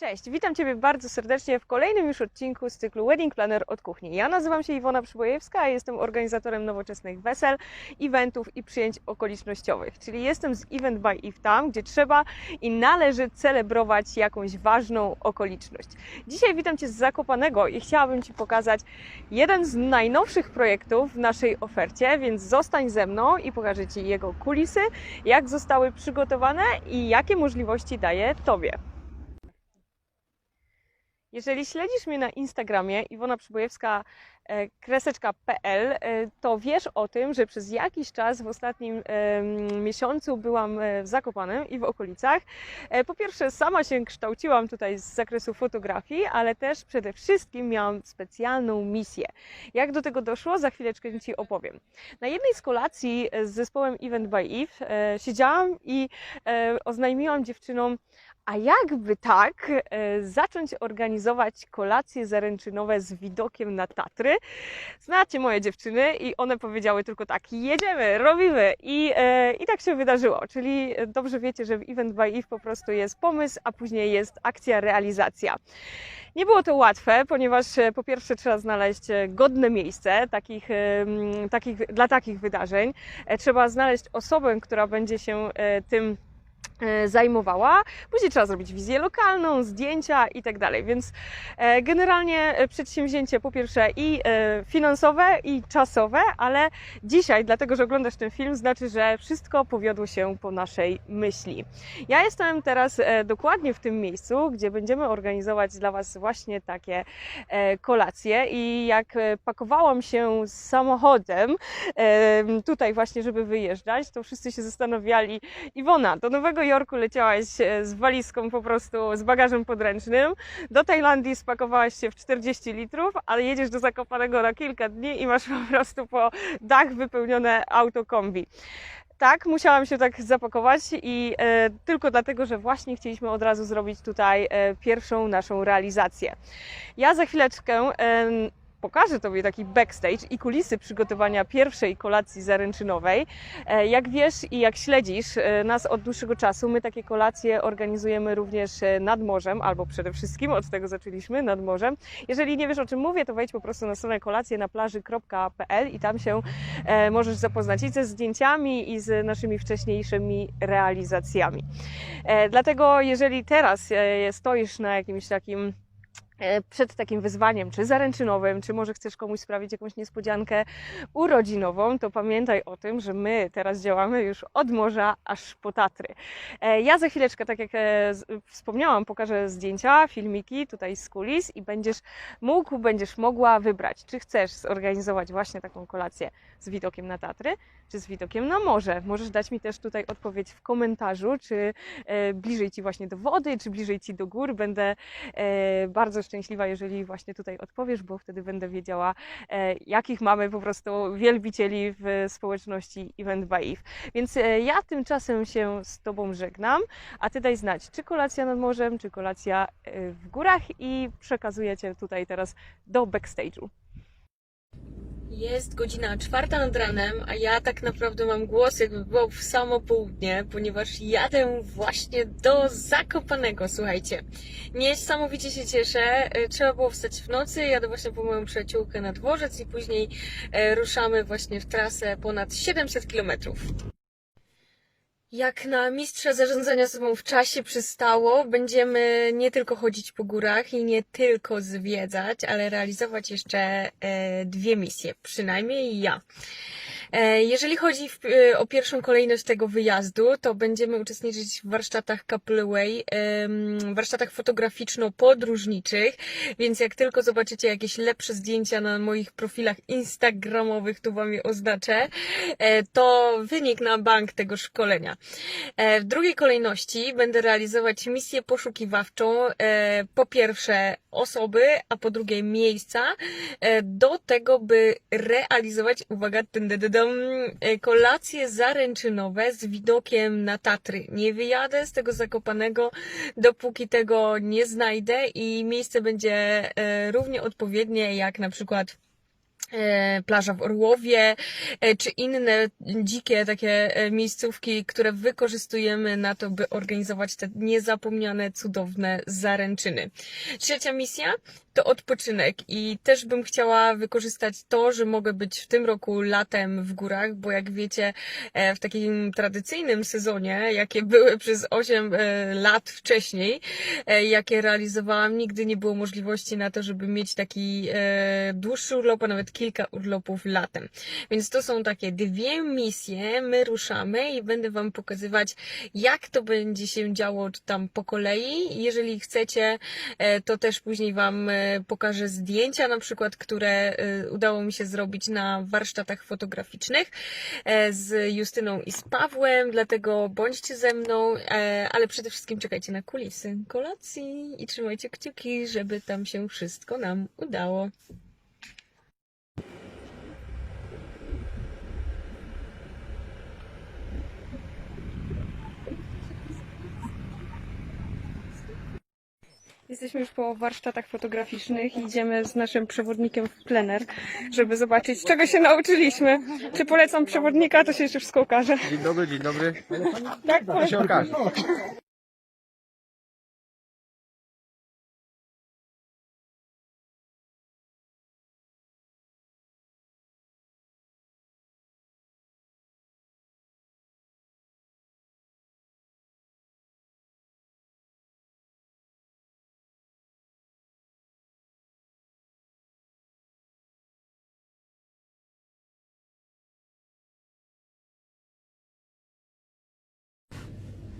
Cześć, witam Ciebie bardzo serdecznie w kolejnym już odcinku z cyklu Wedding Planner od kuchni. Ja nazywam się Iwona Przybojewska, jestem organizatorem nowoczesnych wesel, eventów i przyjęć okolicznościowych, czyli jestem z Event by Eve tam, gdzie trzeba i należy celebrować jakąś ważną okoliczność. Dzisiaj witam Cię z Zakopanego i chciałabym Ci pokazać jeden z najnowszych projektów w naszej ofercie, więc zostań ze mną i pokażę Ci jego kulisy, jak zostały przygotowane i jakie możliwości daje Tobie. Jeżeli śledzisz mnie na Instagramie Iwona Przybojewska e, e, to wiesz o tym, że przez jakiś czas w ostatnim miesiącu byłam e, w Zakopanem i w okolicach. Po pierwsze, sama się kształciłam tutaj z zakresu fotografii, ale też przede wszystkim miałam specjalną misję. Jak do tego doszło, za chwileczkę Ci opowiem. Na jednej z kolacji z zespołem Event by Eve siedziałam i oznajmiłam dziewczynom, a jakby tak e, zacząć organizować kolacje zaręczynowe z widokiem na Tatry? Znacie moje dziewczyny i one powiedziały tylko tak, jedziemy, robimy i, e, i tak się wydarzyło. Czyli dobrze wiecie, że w Event by Eve po prostu jest pomysł, a później jest akcja, realizacja. Nie było to łatwe, ponieważ e, po pierwsze trzeba znaleźć godne miejsce takich, takich, dla takich wydarzeń. Trzeba znaleźć osobę, która będzie się tym zajmowała. Później trzeba zrobić wizję lokalną, zdjęcia i tak dalej. Więc e, generalnie e, przedsięwzięcie po pierwsze i e, finansowe, i czasowe, ale dzisiaj, dlatego że oglądasz ten film, znaczy, że wszystko powiodło się po naszej myśli. Ja jestem teraz e, dokładnie w tym miejscu, gdzie będziemy organizować dla Was właśnie takie e, kolacje i jak e, pakowałam się z samochodem em, tutaj właśnie, żeby wyjeżdżać, to wszyscy się zastanawiali, Iwona, do Nowego Jorku leciałaś e, z walizką po prostu, z bagażem podręcznym, do Tajlandii spakowałaś się w 40 litrów, ale jedziesz do Zakopanego na kilka dni i masz po prostu po dach wypełnione auto kombi. Tak, musiałam się tak zapakować i e, tylko dlatego, że właśnie chcieliśmy od razu zrobić tutaj e, pierwszą naszą realizację. Ja za chwileczkę em, pokażę Tobie taki backstage i kulisy przygotowania pierwszej kolacji zaręczynowej. E, Jak wiesz i jak śledzisz e, nas od dłuższego czasu, my takie kolacje organizujemy również e, nad morzem, albo przede wszystkim od tego zaczęliśmy, nad morzem. Jeżeli nie wiesz o czym mówię, to wejdź po prostu na stronę kolacje na plaży.pl i tam się możesz zapoznać i ze zdjęciami i z naszymi wcześniejszymi realizacjami. Dlatego jeżeli teraz stoisz na jakimś takim przed takim wyzwaniem, czy zaręczynowym, czy może chcesz komuś sprawić jakąś niespodziankę urodzinową, to pamiętaj o tym, że my teraz działamy już od morza aż po Tatry. E, Ja za chwileczkę, tak jak e, wspomniałam, pokażę zdjęcia, filmiki tutaj z kulis i będziesz mógł, będziesz mogła wybrać, czy chcesz zorganizować właśnie taką kolację z widokiem na Tatry, czy z widokiem na morze. Możesz dać mi też tutaj odpowiedź w komentarzu, czy e, bliżej Ci właśnie do wody, czy bliżej Ci do gór. Będę e, bardzo szczęśliwa, jeżeli właśnie tutaj odpowiesz, bo wtedy będę wiedziała, e, jakich mamy po prostu wielbicieli w społeczności Event by Eve. Więc e, ja tymczasem się z Tobą żegnam, a Ty daj znać, czy kolacja nad morzem, czy kolacja e, w górach i przekazuję Cię tutaj teraz do backstage'u. Jest godzina czwarta nad ranem, a ja tak naprawdę mam głos jakby było w samo południe, ponieważ jadę właśnie do Zakopanego, słuchajcie. Niesamowicie się cieszę. E, Trzeba było wstać w nocy, jadę właśnie po moją przyjaciółkę na dworzec i później e, ruszamy właśnie w trasę ponad 700 kilometrów. Jak na mistrza zarządzania sobą w czasie przystało, będziemy nie tylko chodzić po górach i nie tylko zwiedzać, ale realizować jeszcze e, dwie misje, przynajmniej ja. E, Jeżeli chodzi e, o pierwszą kolejność tego wyjazdu, to będziemy uczestniczyć w warsztatach Couple Way, em, warsztatach fotograficzno-podróżniczych, więc jak tylko zobaczycie jakieś lepsze zdjęcia na moich profilach instagramowych, tu Wam je oznaczę, e, to wynik na bank tego szkolenia. W drugiej kolejności będę realizować misję poszukiwawczą, po pierwsze osoby, a po drugie miejsca, do tego, by realizować, uwaga, dyn, dyn, e, kolacje zaręczynowe z widokiem na Tatry. Nie wyjadę z tego Zakopanego, dopóki tego nie znajdę i miejsce będzie e, równie odpowiednie jak na przykład e, plaża w Orłowie, czy inne dzikie takie miejscówki, które wykorzystujemy na to, by organizować te niezapomniane, cudowne zaręczyny. Trzecia misja to odpoczynek i też bym chciała wykorzystać to, że mogę być w tym roku latem w górach, bo jak wiecie, e, w takim tradycyjnym sezonie, jakie były przez 8 e, lat wcześniej, e, jakie realizowałam, nigdy nie było możliwości na to, żeby mieć taki dłuższy urlop, a nawet kilka urlopów latem. Więc to są takie dwie misje, my ruszamy i będę Wam pokazywać, jak to będzie się działo tam po kolei. Jeżeli chcecie, to też później Wam pokażę zdjęcia, na przykład, które e, udało mi się zrobić na warsztatach fotograficznych e, z Justyną i z Pawłem, dlatego bądźcie ze mną, e, ale przede wszystkim czekajcie na kulisy kolacji i trzymajcie kciuki, żeby tam się wszystko nam udało. Jesteśmy już po warsztatach fotograficznych i idziemy z naszym przewodnikiem w plener, żeby zobaczyć, czego się nauczyliśmy. Czy polecam przewodnika, to się jeszcze wszystko okaże. Dzień dobry, dzień dobry. Tak, To się okaże.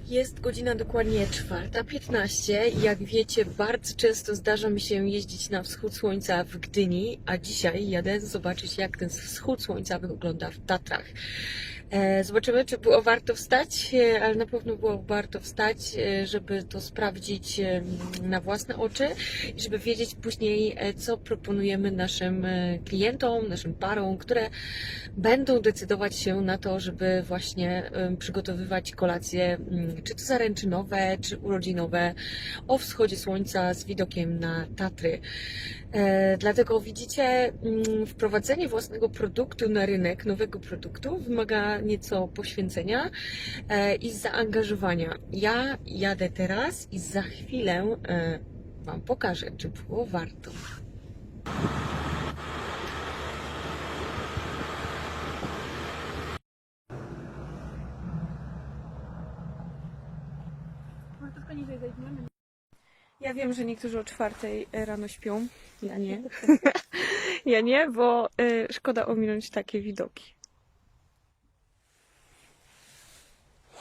Jest godzina dokładnie 4.15 i jak wiecie, bardzo często zdarza mi się jeździć na wschód słońca w Gdyni, a dzisiaj jadę zobaczyć, jak ten wschód słońca wygląda w Tatrach. E, Zobaczymy, czy było warto wstać, e, ale na pewno było warto wstać, e, żeby to sprawdzić na własne oczy i żeby wiedzieć później, co proponujemy naszym klientom, naszym parom, które będą decydować się na to, żeby właśnie przygotowywać kolacje, mm, czy to zaręczynowe, czy urodzinowe, o wschodzie słońca z widokiem na Tatry. E, dlatego widzicie, mm, wprowadzenie własnego produktu na rynek, nowego produktu, wymaga nieco poświęcenia e, i zaangażowania. Ja jadę teraz i za chwilę e, Wam pokażę, czy było warto. Ja wiem, że niektórzy o czwartej rano śpią. Ja nie. ja nie, bo y, szkoda ominąć takie widoki.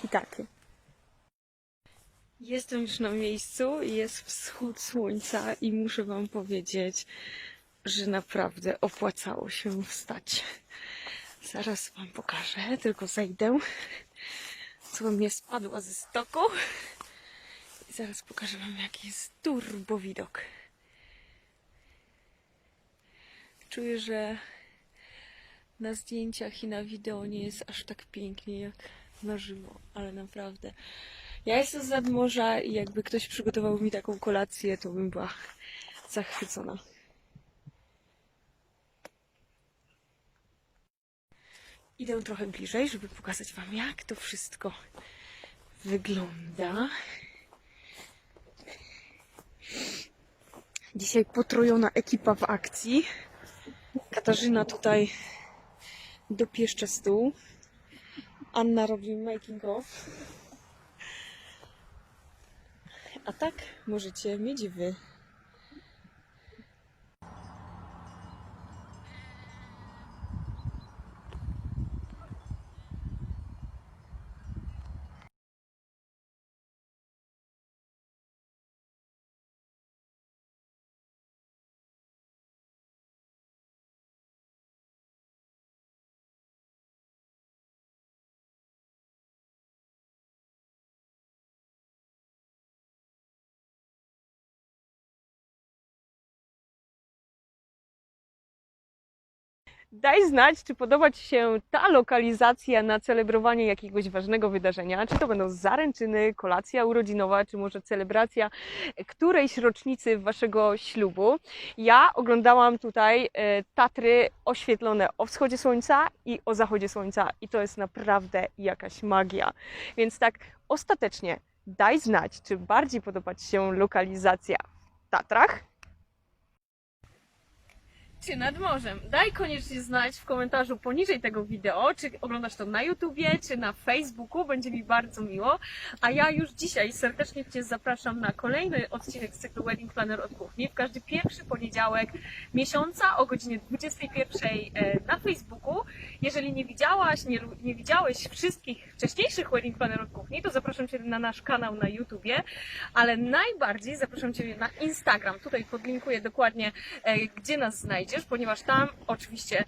I takie. Jestem już na miejscu, jest wschód słońca i muszę Wam powiedzieć, że naprawdę opłacało się wstać. Zaraz Wam pokażę, tylko zejdę, co mnie spadło ze stoku. Zaraz pokażę Wam, jaki jest turbo widok. Czuję, że na zdjęciach i na wideo nie jest aż tak pięknie jak na żywo, ale naprawdę. Ja jestem z nadmorza i jakby ktoś przygotował mi taką kolację, to bym była zachwycona. Idę trochę bliżej, żeby pokazać Wam, jak to wszystko wygląda. Dzisiaj potrojona ekipa w akcji. Katarzyna tutaj dopieszcza stół. Anna robi making of. A tak możecie mieć wy. Daj znać, czy podoba Ci się ta lokalizacja na celebrowanie jakiegoś ważnego wydarzenia. Czy to będą zaręczyny, kolacja urodzinowa, czy może celebracja którejś rocznicy Waszego ślubu. Ja oglądałam tutaj e, Tatry oświetlone o wschodzie słońca i o zachodzie słońca, i to jest naprawdę jakaś magia. Więc tak, ostatecznie daj znać, czy bardziej podoba Ci się lokalizacja w Tatrach czy nad morzem. Daj koniecznie znać w komentarzu poniżej tego wideo, czy oglądasz to na YouTubie, czy na Facebooku, będzie mi bardzo miło. A ja już dzisiaj serdecznie Cię zapraszam na kolejny odcinek z cyklu Wedding Planner od kuchni. W każdy pierwszy poniedziałek miesiąca o godzinie 21 e, na Facebooku. Jeżeli nie widziałaś, nie, nie widziałeś wszystkich wcześniejszych Wedding Planner od kuchni, to zapraszam Cię na nasz kanał na YouTubie, ale najbardziej zapraszam Cię na Instagram. Tutaj podlinkuję dokładnie e, gdzie nas znajdziesz, ponieważ tam oczywiście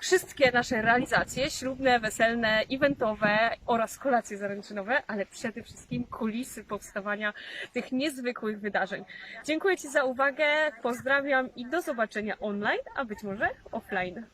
wszystkie nasze realizacje ślubne, weselne, eventowe oraz kolacje zaręczynowe, ale przede wszystkim kulisy powstawania tych niezwykłych wydarzeń. Dziękuję Ci za uwagę, pozdrawiam i do zobaczenia online, a być może offline.